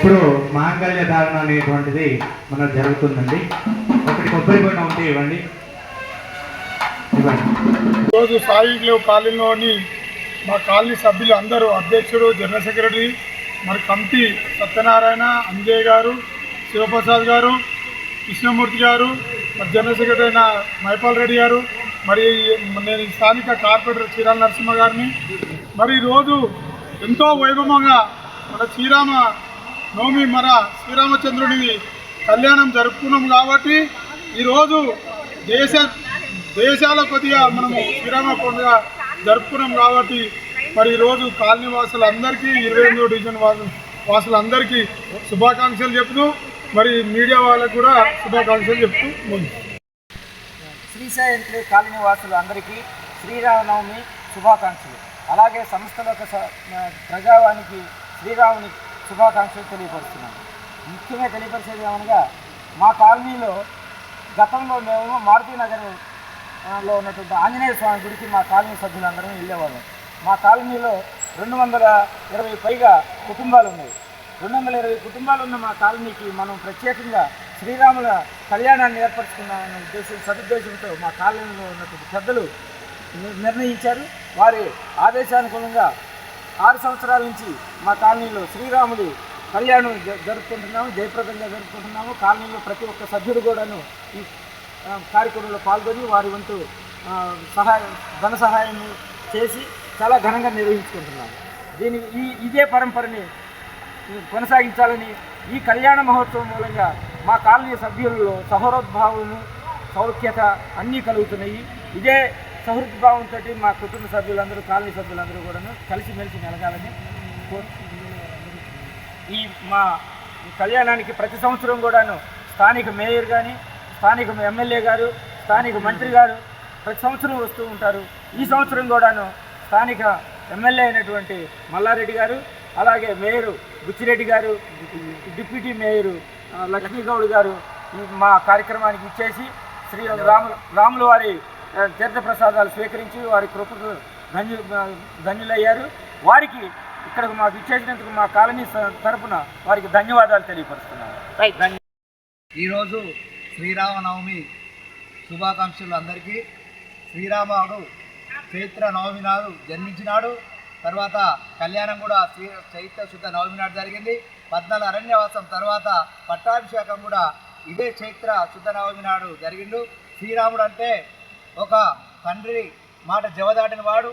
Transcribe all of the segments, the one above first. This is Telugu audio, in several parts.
ఇప్పుడు మాంగళ్య ధారణ అనేటువంటిది మనకు జరుగుతుందండి. ఒకటి కొబ్బరి బొండ ఉంటే ఇవ్వండి. ఇవ్వండి. ఈరోజు సాయిలో కాలనీలోని మా కాలనీ సభ్యులు అందరూ అధ్యక్షుడు జనరల్ సెక్రటరీ మరి కమిటీ సత్యనారాయణ అంజయ్ గారు శివప్రసాద్ గారు కృష్ణమూర్తి గారు మరి జనరల్ సెక్రటరీ అయిన మైపాల్ రెడ్డి గారు మరి నేను స్థానిక కార్పొరేటర్ చీరాల నరసింహ గారిని. మరి ఈరోజు ఎంతో వైభవంగా మన శ్రీరామ నవమి మన శ్రీరామచంద్రుని కళ్యాణం జరుపుకున్నాం కాబట్టి ఈరోజు దేశ దేశాల కొద్దిగా మనము శ్రీరామ పండుగ జరుపుకున్నాం కాబట్టి మరి ఈరోజు కాలనీ వాసులందరికీ ఇరవై ఎనిమిదో డివిజన్ వాసు వాసులందరికీ శుభాకాంక్షలు చెప్తూ మరి మీడియా వాళ్ళకు కూడా శుభాకాంక్షలు చెప్తూ ముందు శ్రీశైలం కాలనీ వాసులు అందరికీ శ్రీరామనవమి శుభాకాంక్షలు. అలాగే సంస్థల ప్రజావానికి శ్రీరాముని శుభాకాంక్షలు తెలియపరుస్తున్నాను. ముఖ్యంగా తెలియపరిచేది ఏమనగా మా కాలనీలో గతంలో మేము మారుతి లో ఉన్నటువంటి ఆంజనేయ స్వామి గుడికి మా కాలనీ సభ్యులందరం వెళ్ళేవాళ్ళం. మా కాలనీలో రెండు వందల ఇరవై పైగా కుటుంబాలు ఉన్నాయి. రెండు వందల ఇరవై కుటుంబాలు ఉన్న మా కాలనీకి మనం ప్రత్యేకంగా శ్రీరాముల కళ్యాణాన్ని ఏర్పరచుకున్నామనే ఉద్దేశం సదుద్దేశంతో మా కాలనీలో ఉన్నటువంటి పెద్దలు నిర్ణయించారు. వారి ఆదేశానుకూలంగా ఆరు సంవత్సరాల నుంచి మా కాలనీలో శ్రీరాముడు కళ్యాణం జరుపుకుంటున్నాము జయప్రదంగా జరుపుకుంటున్నాము. కాలనీలో ప్రతి ఒక్క సభ్యుడు కూడాను ఈ కార్యక్రమంలో పాల్గొని వారి వంతు సహాయం ధన సహాయం చేసి చాలా ఘనంగా నిర్వహించుకుంటున్నాము. దీని ఈ ఇదే పరంపరని కొనసాగించాలని ఈ కళ్యాణ మహోత్సవం మూలంగా మా కాలనీ సభ్యులలో సహోరోద్భావము సౌఖ్యత అన్నీ కలుగుతున్నాయి. ఇదే సహృద్భావంతో మా కుటుంబ సభ్యులందరూ కాలనీ సభ్యులందరూ కూడాను కలిసిమెలిసి మెలగాలని ఈ మా కళ్యాణానికి ప్రతి సంవత్సరం కూడాను స్థానిక మేయర్ కానీ స్థానిక ఎమ్మెల్యే గారు స్థానిక మంత్రి గారు ప్రతి సంవత్సరం వస్తూ ఉంటారు. ఈ సంవత్సరం కూడాను స్థానిక ఎమ్మెల్యే అయినటువంటి మల్లారెడ్డి గారు అలాగే మేయరు బుచ్చిరెడ్డి గారు డిప్యూటీ మేయరు లక్ష్మీగౌడ్ గారు మా కార్యక్రమానికి ఇచ్చేసి శ్రీ రాముల రాముల వారి తీర్థప్రసాదాలు స్వీకరించి వారి కృపకు ధన్యు ధన్యులయ్యారు. వారికి ఇక్కడ మాకు ఇచ్చేసినందుకు మా కాలనీ స- తరపున వారికి ధన్యవాదాలు తెలియపరుస్తున్నాను. ధన్య- ఈరోజు శ్రీరామనవమి శుభాకాంక్షలు అందరికీ. శ్రీరాముడు చైత్ర నవమి నాడు జన్మించినాడు. తర్వాత కళ్యాణం కూడా శ్రీ చైత్ర శుద్ధ నవమి నాడు జరిగింది. పద్నాలుగు అరణ్యవాసం తర్వాత పట్టాభిషేకం కూడా ఇదే చైత్ర శుద్ధ నవమి నాడు జరిగిండు. శ్రీరాముడు అంటే ఒక తండ్రి మాట జవదాటిన వాడు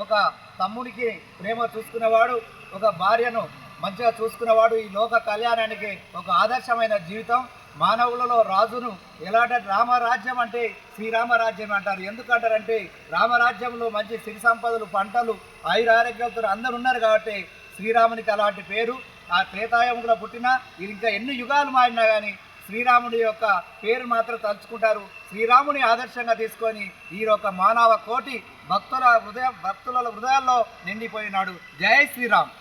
ఒక తమ్ముడికి ప్రేమ చూసుకునేవాడు ఒక భార్యను మంచిగా చూసుకునేవాడు ఈ లోక కళ్యాణానికి ఒక ఆదర్శమైన జీవితం. మానవులలో రాజును ఎలాంటి రామరాజ్యం అంటే శ్రీరామరాజ్యం అంటారు. ఎందుకంటారంటే రామరాజ్యంలో మంచి సిరి సంపదలు పంటలు ఆయురారోగ్యాలతో అందరు ఉన్నారు కాబట్టి శ్రీరామునికి అలాంటి పేరు. ఆ త్రేతాయుగంలో పుట్టిన ఇది ఇంకా ఎన్ని యుగాలు మారినా కానీ శ్రీరాముడి యొక్క పేరు మాత్రం తలుచుకుంటారు. శ్రీరాముని ఆదర్శంగా తీసుకొని ఈ యొక్క మానవ కోటి భక్తుల హృదయ భక్తుల హృదయాల్లో నిండిపోయినాడు. జై శ్రీరామ్.